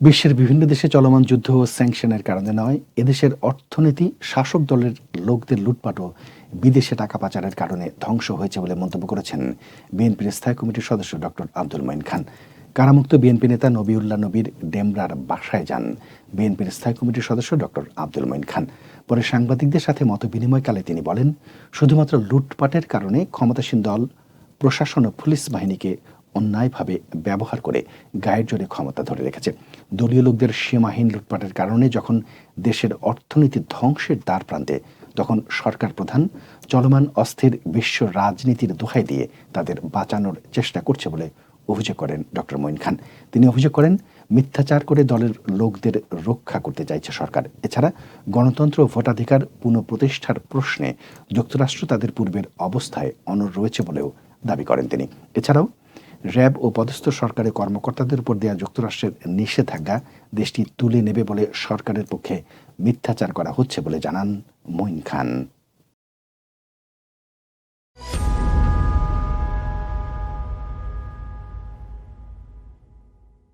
বিশ্বের বিভিন্ন দেশে চলমান যুদ্ধ ও স্যাংশনের কারণে নয়, এদেশের অর্থনীতি, শাসক দলের লোকদের লুটপাট ও বিদেশে টাকা পাচারের কারণে ধ্বংস হয়েছে বলে মন্তব্য করেছেন বিএনপির স্থায়ী কমিটির সদস্য ডক্টর আব্দুল মঈন খান। কারামুক্ত বিএনপি নেতা নবিউল্লাহ নবীর ডেমরার বাসায় যান বিএনপির স্থায়ী কমিটির সদস্য ডক্টর আব্দুল মঈন খান। পরে সাংবাদিকদের সাথে মত বিনিময়কালে তিনি বলেন, শুধুমাত্র লুটপাটের কারণে ক্ষমতাসীন দল, প্রশাসন ও পুলিশ বাহিনীকে অন্যায়ভাবে ব্যবহার করে গায়ের জোরে ক্ষমতা ধরে রেখেছে। দলীয় লোকদের সীমাহীন লুটপাটের কারণে যখন দেশের অর্থনীতি ধ্বংসের দ্বার প্রান্তে, তখন সরকার প্রধান চলমান অস্থির বিশ্ব রাজনীতির দোহাই দিয়ে তাদের বাঁচানোর চেষ্টা করছে বলে অভিযোগ করেন ডক্টর মঈন খান। তিনি অভিযোগ করেন, মিথ্যাচার করে দলের লোকদের রক্ষা করতে চাইছে সরকার। এছাড়া গণতন্ত্র ভোটাধিকার পুনঃপ্রতিষ্ঠার প্রশ্নে যুক্তরাষ্ট্র তাদের পূর্বের অবস্থায় অনড় রয়েছে বলেও দাবি করেন তিনি। এছাড়াও র্যাব ও পদস্থ সরকারের কর্মকর্তাদের উপর দেওয়া যুক্তরাষ্ট্রের নিষেধাজ্ঞা দেশটি তুলে নেবে বলে সরকারের পক্ষে মিথ্যাচার করা হচ্ছে বলে জানান মঈন খান।